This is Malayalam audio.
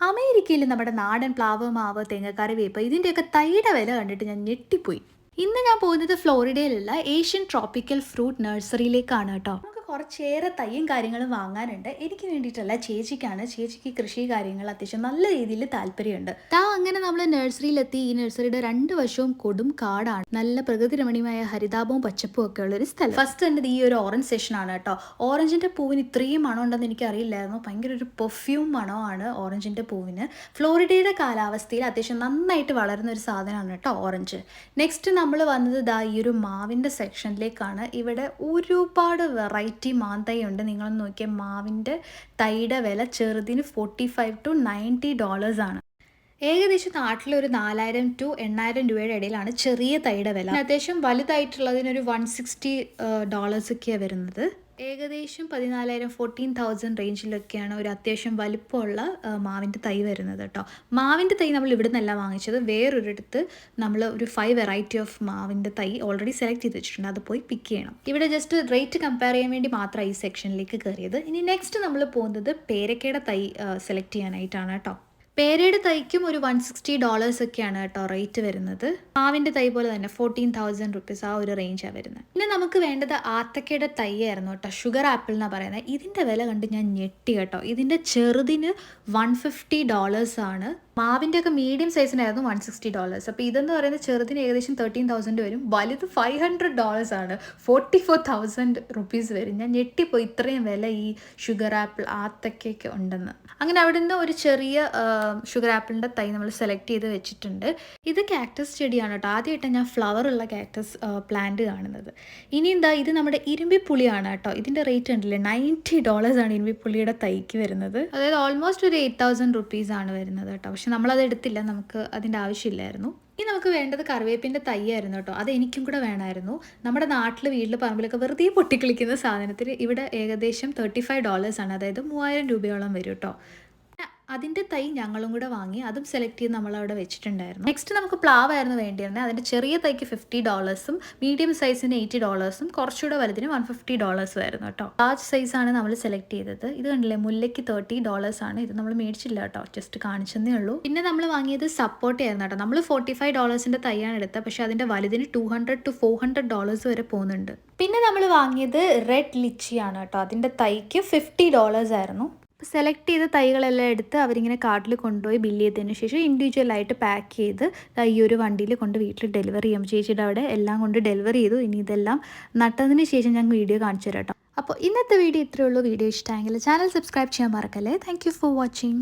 അമേരിക്കയിൽ നമ്മുടെ നാടൻ പ്ലാവ് മാവ് തേങ്ങക്കാരി വേപ്പ് ഇതിന്റെയൊക്കെ തൈയുടെ വില കണ്ടിട്ട് ഞാൻ ഞെട്ടിപ്പോയി. ഇന്ന് ഞാൻ പോകുന്നത് ഫ്ലോറിഡയിലുള്ള ഏഷ്യൻ ട്രോപ്പിക്കൽ ഫ്രൂട്ട് നഴ്സറിയിലേക്കാണ് കേട്ടോ. കുറച്ചേറെ തയ്യും കാര്യങ്ങളും വാങ്ങാനുണ്ട്. എനിക്ക് വേണ്ടിയിട്ടല്ല ചേച്ചിക്കാണ്. ചേച്ചിക്ക് കൃഷി കാര്യങ്ങൾ അത്യാവശ്യം നല്ല രീതിയിൽ താല്പര്യമുണ്ട്. താ അങ്ങനെ നമ്മൾ നഴ്സറിയിലെത്തി. ഈ നഴ്സറിയുടെ രണ്ട് വശവും കൊടും കാടാണ്. നല്ല പ്രകൃതി രമണീയമായ ഹരിതാപവും പച്ചപ്പും ഒക്കെ ഉള്ള ഒരു സ്ഥലം. ഫസ്റ്റ് എന്റെ ഈ ഒരു ഓറഞ്ച് സെഷൻ ആണ് കേട്ടോ. ഓറഞ്ചിന്റെ പൂവിന് ഇത്രയും മണം ഉണ്ടെന്ന് എനിക്ക് അറിയില്ലായിരുന്നു. ഭയങ്കര ഒരു പെർഫ്യൂം മണമാണ് ഓറഞ്ചിന്റെ പൂവിന്. ഫ്ലോറിഡയുടെ കാലാവസ്ഥയിൽ അത്യാവശ്യം നന്നായിട്ട് വളരുന്ന ഒരു സാധനമാണ് കേട്ടോ ഓറഞ്ച് നെക്സ്റ്റ് നമ്മൾ വന്നത് ദാ ഈ ഒരു മാവിന്റെ സെക്ഷനിലേക്കാണ് ഇവിടെ ഒരുപാട് വെറൈറ്റി മാന്തൈ ഉണ്ട് നിങ്ങൾ നോക്കിയാൽ മാവിന്റെ തൈയുടെ വില ചെറുതിന് forty five to ninety dollars ആണ്. ഏകദേശം നാട്ടിൽ ഒരു നാലായിരം ടു എണ്ണായിരം രൂപയുടെ ഇടയിലാണ് ചെറിയ തൈയുടെ വില. അത്യാവശ്യം വലുതായിട്ടുള്ളതിനൊരു വൺ സിക്സ്റ്റി ഡോളേഴ്സൊക്കെയാണ് വരുന്നത്. ഏകദേശം പതിനാലായിരം ഫോർട്ടീൻ തൗസൻഡ് റേഞ്ചിലൊക്കെയാണ് ഒരു അത്യാവശ്യം വലിപ്പമുള്ള മാവിന്റെ തൈ വരുന്നത് കേട്ടോ മാവിന്റെ തൈ നമ്മൾ ഇവിടെ നിന്നല്ല വാങ്ങിച്ചത്. വേറൊരിടത്ത് നമ്മൾ ഒരു ഫൈവ് വെറൈറ്റി ഓഫ് മാവിന്റെ തൈ ഓൾറെഡി സെലക്ട് ചെയ്ത് വെച്ചിട്ടുണ്ട്. അത് പോയി പിക്ക് ചെയ്യണം. ഇവിടെ ജസ്റ്റ് റേറ്റ് കമ്പയർ ചെയ്യാൻ വേണ്ടി മാത്രമാണ് ഈ സെക്ഷനിലേക്ക് കയറിയത് ഇനി നെക്സ്റ്റ് നമ്മൾ പോകുന്നത് പേരക്കയുടെ തൈ സെലക്ട് ചെയ്യാനായിട്ടാണ് കേട്ടോ പേരയുടെ തൈക്കും ഒരു വൺ സിക്സ്റ്റി ഡോളേഴ്സ് ഒക്കെയാണ് കേട്ടോ റേറ്റ് വരുന്നത്. മാവിന്റെ തൈ പോലെ തന്നെ ഫോർട്ടീൻ തൗസൻഡ് റുപ്പീസ് ആ ഒരു റേഞ്ചാണ് വരുന്നത്. പിന്നെ നമുക്ക് വേണ്ടത് ആത്തക്കയുടെ തൈ ആയിരുന്നു കേട്ടോ ഷുഗർ ആപ്പിൾ എന്നാണ് പറയുന്നത്. ഇതിന്റെ വില കണ്ട് ഞാൻ ഞെട്ടി കേട്ടോ. ഇതിന്റെ ചെറുതിന് വൺ ഫിഫ്റ്റി ഡോളേഴ്സ് ആണ് മാവിന്റെ ഒക്കെ മീഡിയം സൈസിനായിരുന്നു വൺ സിക്സ്റ്റി ഡോളേഴ്സ് അപ്പോൾ ഇതെന്ന് പറയുന്നത് ചെറുതിന് ഏകദേശം തേർട്ടീൻ തൗസൻഡ് വരും. വലുത് ഫൈവ് ഹൺഡ്രഡ് ഡോളേഴ്സ് ആണ്. ഫോർട്ടി ഫോർ തൗസൻഡ് റുപ്പീസ് വരും. ഞാൻ ഞെട്ടിപ്പോയി. ഇത്രയും വില ഈ ഷുഗർ ആപ്പിൾ ആത്തക്കയ്ക്ക് ഉണ്ടെന്ന്. അങ്ങനെ അവിടെ നിന്ന് ഒരു ചെറിയ ഷുഗർ ആപ്പിളിന്റെ തൈ നമ്മൾ സെലക്ട് ചെയ്ത് വെച്ചിട്ടുണ്ട്. ഇത് കാക്ടസ് ചെടിയാണ് കേട്ടോ. ആദ്യമായിട്ട് ഞാൻ ഫ്ലവർ ഉള്ള കാക്ടസ് പ്ലാന്റ് കാണുന്നത്. ഇനി എന്താ ഇത് നമ്മുടെ ഇരുമ്പിപ്പുളിയാണ് കേട്ടോ. ഇതിന്റെ റേറ്റ് ഉണ്ടല്ലേ നയന്റി ഡോളേഴ്സ് ആണ് ഇരുമ്പിപ്പുളിയുടെ തൈക്ക് വരുന്നത്. അതായത് ഓൾമോസ്റ്റ് ഒരു എയ്റ്റ് തൗസൻഡ് ആണ് വരുന്നത് കേട്ടോ. പക്ഷെ നമ്മളത് എടുത്തില്ല നമുക്ക് അതിന്റെ ആവശ്യമില്ലായിരുന്നു. ഇനി നമുക്ക് വേണ്ടത് കറിവേപ്പിന്റെ തൈയായിരുന്നു കേട്ടോ. അത് എനിക്കും കൂടെ വേണമായിരുന്നു. നമ്മുടെ നാട്ടിൽ വീട്ടിൽ പറമ്പിലൊക്കെ വെറുതെ പൊട്ടിക്കളിക്കുന്ന സാധനത്തിൽ ഇവിടെ ഏകദേശം തേർട്ടി ഫൈവ് ഡോളേഴ്സാണ് അതായത് മൂവായിരം രൂപയോളം വരും കേട്ടോ. അതിന്റെ തൈ ഞങ്ങളും കൂടെ വാങ്ങി അതും സെലക്ട് ചെയ്ത് നമ്മൾ അവിടെ വെച്ചിട്ടുണ്ടായിരുന്നു. നെക്സ്റ്റ് നമുക്ക് പ്ലാവ് ആയിരുന്നു വേണ്ടിയിരുന്നത്. അതിന്റെ ചെറിയ തൈക്ക് ഫിഫ്റ്റി ഡോളേഴ്സും മീഡിയം സൈസിന് എയ്റ്റി ഡോളേഴ്സും കുറച്ചുകൂടെ വലുതിന് വൺ ഫിഫ്റ്റി ഡോളേഴ്സും ആയിരുന്നു കേട്ടോ ലാർജ് സൈസാണ് നമ്മൾ സെലക്ട് ചെയ്തത്. ഇത് കണ്ടില്ലേ മുല്ലയ്ക്ക് തേർട്ടി ഡോളേഴ്സ് ആണ്. ഇത് നമ്മൾ മേടിച്ചില്ല കേട്ടോ ജസ്റ്റ് കാണിച്ചെന്നേ ഉള്ളൂ. പിന്നെ നമ്മൾ വാങ്ങിയത് സപ്പോർട്ട് ആയിരുന്നു കേട്ടോ നമ്മൾ ഫോർട്ടി ഫൈവ് ഡോളേഴ്സിന്റെ തൈയാണ് എടുത്തത്. പക്ഷേ അതിന്റെ വലുതിന് two hundred to four hundred dollars വരെ പോകുന്നുണ്ട്. പിന്നെ നമ്മൾ വാങ്ങിയത് റെഡ് ലിച്ചിയാണ് കേട്ടോ അതിന്റെ തൈക്ക് ഫിഫ്റ്റി ഡോളേഴ്സ് ആയിരുന്നു. അപ്പോൾ സെലക്ട് ചെയ്ത തൈകളെല്ലാം എടുത്ത് അവരിങ്ങനെ കാർഡിൽ കൊണ്ടുപോയി ബില്ല് ചെയ്തതിന് ശേഷം ഇൻഡിവിജ്വൽ ആയിട്ട് പാക്ക് ചെയ്ത് ഈ ഒരു വണ്ടിയിൽ കൊണ്ട് വീട്ടിൽ ഡെലിവറി ചെയ്യും. ചേച്ചിയുടെ അവിടെ എല്ലാം കൊണ്ട് ഡെലിവറി ചെയ്തു. ഇനി ഇതെല്ലാം നട്ടതിന് ശേഷം ഞങ്ങൾ വീഡിയോ കാണിച്ചു തരാം അപ്പോൾ ഇന്നത്തെ വീഡിയോ ഇത്രയേ ഉള്ളൂ. വീഡിയോ ഇഷ്ടമായെങ്കിൽ ചാനൽ സബ്സ്ക്രൈബ് ചെയ്യാൻ മറക്കല്ലേ. Thank for watching